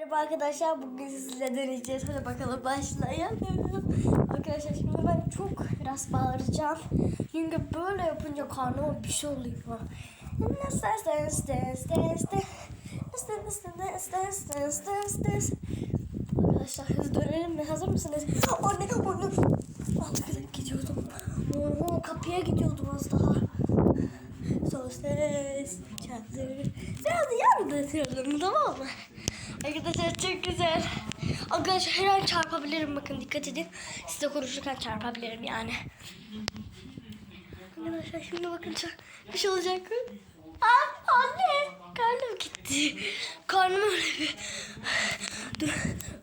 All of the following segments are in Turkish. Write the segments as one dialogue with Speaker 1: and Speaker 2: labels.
Speaker 1: Merhaba arkadaşlar bugün sizle deneyeceğiz. Hadi bakalım başlayalım. Arkadaşlar şimdi ben çok biraz bağıracağım. Çünkü böyle yapınca karnıma bir şey oluyor. Arkadaşlar hızlı dönelim mi? Hazır mısınız? Anne anne. Arkadaşlar gidiyordum. Oo, kapıya gidiyordum az daha. Sos çadır. Biraz yandı tamam mı? Arkadaşlar çok güzel. Arkadaşlar her an çarpabilirim bakın dikkat edin. Size konuşurken çarpabilirim yani. Arkadaşlar şimdi bakın bir şey olacak. Aa anne karnım gitti. Karnım öyle bir Dur,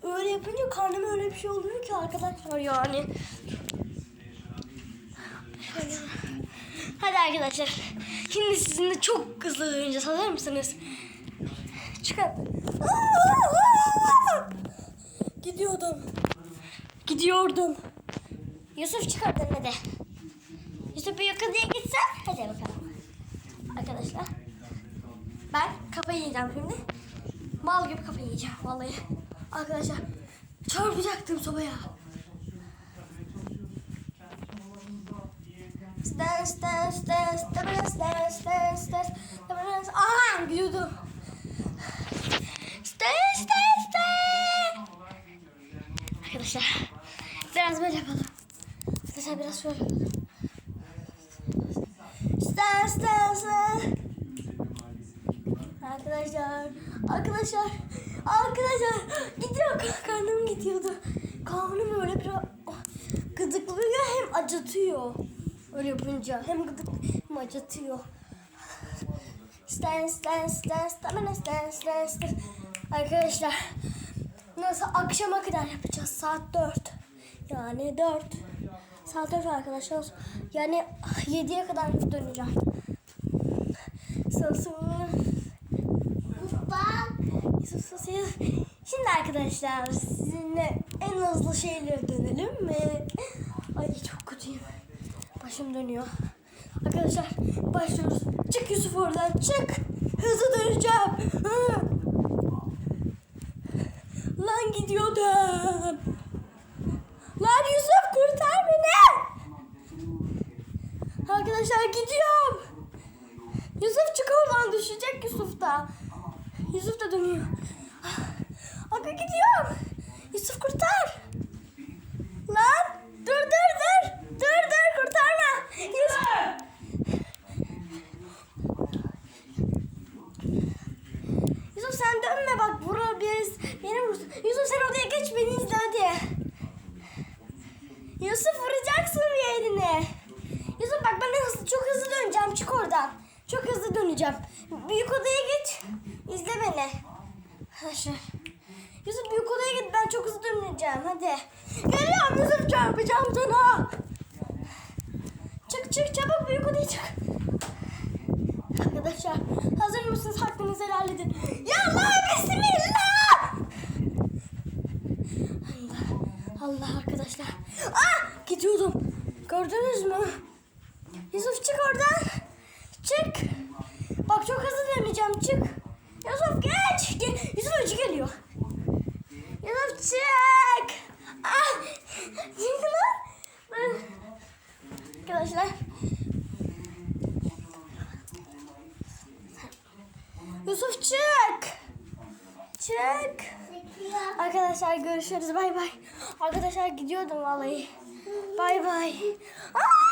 Speaker 1: öyle yapınca karnım öyle bir şey oluyor ki arkadaşlar yani. Hadi arkadaşlar. Şimdi sizinle çok hızlı döneceğiz. Hazır mısınız? Çıkın. Gidiyordum. Gidiyordum. Yusuf çıkardın hadi. Yusuf bir yakalıya gitsen. Hadi bakalım. Arkadaşlar. Ben kafayı yiyeceğim şimdi. Mal gibi kafayı yiyeceğim vallahi. Arkadaşlar çarpacaktım sobaya. Stans, stans, stans, stans, stans, stans, stans, stans. Aha gidiyordum. Arkadaşlar biraz böyle yapalım. Arkadaşlar biraz şöyle yapalım. Stans, stans. Arkadaşlar, arkadaşlar, arkadaşlar gidiyor karnım gidiyordu. Karnım öyle biraz gıdıklıyor hem acıtıyor. Öyle yapınca hem gıdık hem acıtıyor. Stan stan stan stan stan stan stan. Arkadaşlar nasıl akşama kadar yapacağız saat 4. Yani 4. Saat 4 arkadaşlar. Yani 7'ye kadar döneceğim. Sus. Bak. Şimdi arkadaşlar sizinle en hızlı şeyleri dönelim mi? Ay çok kötüyüm. Başım dönüyor. Arkadaşlar başlıyoruz. Çık Yusuf oradan çık. Hızlı döneceğim. Hı. Lan gidiyordum. Lan Yusuf kurtar beni. Arkadaşlar gidiyorum. Yusuf çık oradan düşecek Yusuf da. Yusuf da dönüyor. Aga gidiyorum. Yusuf kurtar. Lan dur dur dur. Dur dur kurtarma. Yusuf. Yusuf sen dönme bak bura biz beni vursun. Yusuf sen odaya geç beni izle hadi. Yusuf vuracaksın bir yerine. Yusuf bak ben hızlı, çok hızlı döneceğim çık oradan. Çok döneceğim. Büyük odaya geç. İzle beni. Arkadaşlar. Yusuf büyük odaya git ben çok hızlı döneceğim hadi. Geliyorum Yusuf çarpacağım sana. Çık çık çabuk büyük odaya çık. Arkadaşlar hazır mısınız hakkınızı helal edin. Ya Allah bismillah. Allah Allah arkadaşlar. Ah gidiyordum. Gördünüz mü? Yusuf çık oradan. Çık. Bak çok hızlı döneceğim çık. Yusuf geç. Gel. Yusuf önce geliyor. Yusuf çık. Ah. Çık lan. Ben- Arkadaşlar. Yusuf çık. Çık. Arkadaşlar görüşürüz. Bay bay. Arkadaşlar gidiyordum vallahi. Bay bay. Aa!